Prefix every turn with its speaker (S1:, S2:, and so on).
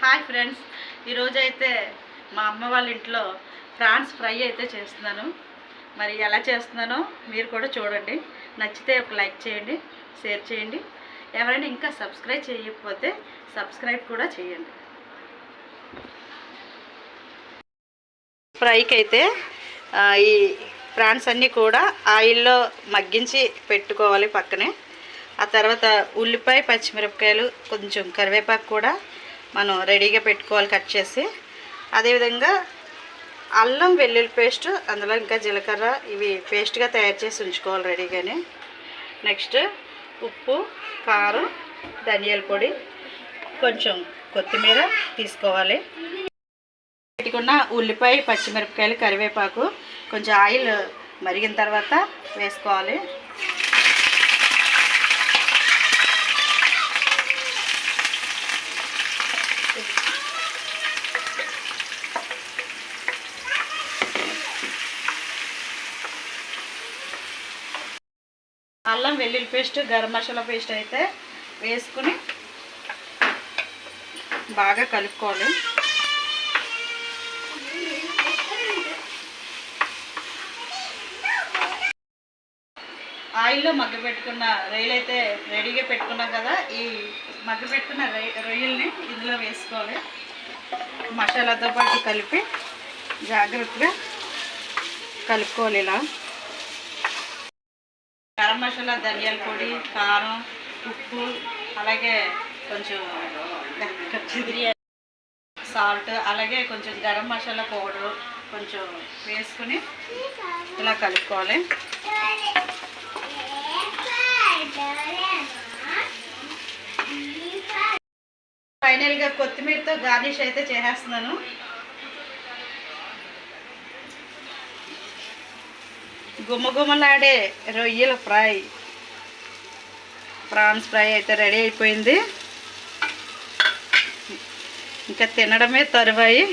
S1: Hi friends. ఈరోజు అయితే మా అమ్మ వాళ్ళ ఇంట్లో ప్రాన్స్ ఫ్రై అయితే చేస్తున్నాను. మరి ఎలా చేస్తున్నానో మీరు కూడా చూడండి. నచ్చితే ఒక లైక్ చేయండి షేర్ చేయండి. ఎవరైనా ఇంకా సబ్స్క్రైబ్ చేయకపోతే సబ్స్క్రైబ్ కూడా చేయండి. ఫ్రైకి అయితే ఈ ప్రాన్స్ అన్నీ కూడా ఆయిల్లో మగ్గించి పెట్టుకోవాలి పక్కనే. ఆ తర్వాత ఉల్లిపాయ పచ్చిమిరపకాయలు కొంచెం కరివేపాకు కూడా మనం రెడీగా పెట్టుకోవాలి కట్ చేసి. అదేవిధంగా అల్లం వెల్లుల్లి పేస్ట్ అందులో ఇంకా జీలకర్ర ఇవి పేస్ట్గా తయారు చేసి ఉంచుకోవాలి రెడీగానే. నెక్స్ట్ ఉప్పు కారం ధనియాల పొడి కొంచెం కొత్తిమీర తీసుకోవాలి. పెట్టుకున్న ఉల్లిపాయ పచ్చిమిరపకాయలు కరివేపాకు కొంచెం ఆయిల్ మరిగిన తర్వాత వేసుకోవాలి. అల్లం వెల్లుల్లి పేస్ట్ గరం మసాలా పేస్ట్ అయితే వేసుకుని బాగా కలుపుకోవాలి. ఆయిల్లో మగ్గ పెట్టుకున్న రొయ్యలు అయితే రెడీగా పెట్టుకున్నాం కదా ఈ మగ్గ పెట్టుకున్న రొయ్యల్ని ఇందులో వేసుకోవాలి. మసాలాతో పాటు కలిపి జాగ్రత్తగా కలుపుకోవాలి ఇలా. గరం మసాలా ధనియాల పొడి కారం ఉప్పు అలాగే కొంచెం సాల్ట్ అలాగే కొంచెం గరం మసాలా పౌడర్ కొంచెం వేసుకుని ఇలా కలుపుకోవాలి. ఫైనల్గా కొత్తిమీరతో గార్నిష్ అయితే చేసేస్తున్నాను. గుమ్మగుమ్మలాడే రొయ్యల ఫ్రై. ప్రాన్స్ ఫ్రై అయితే రెడీ అయిపోయింది. ఇంకా తినడమే తరువాయి.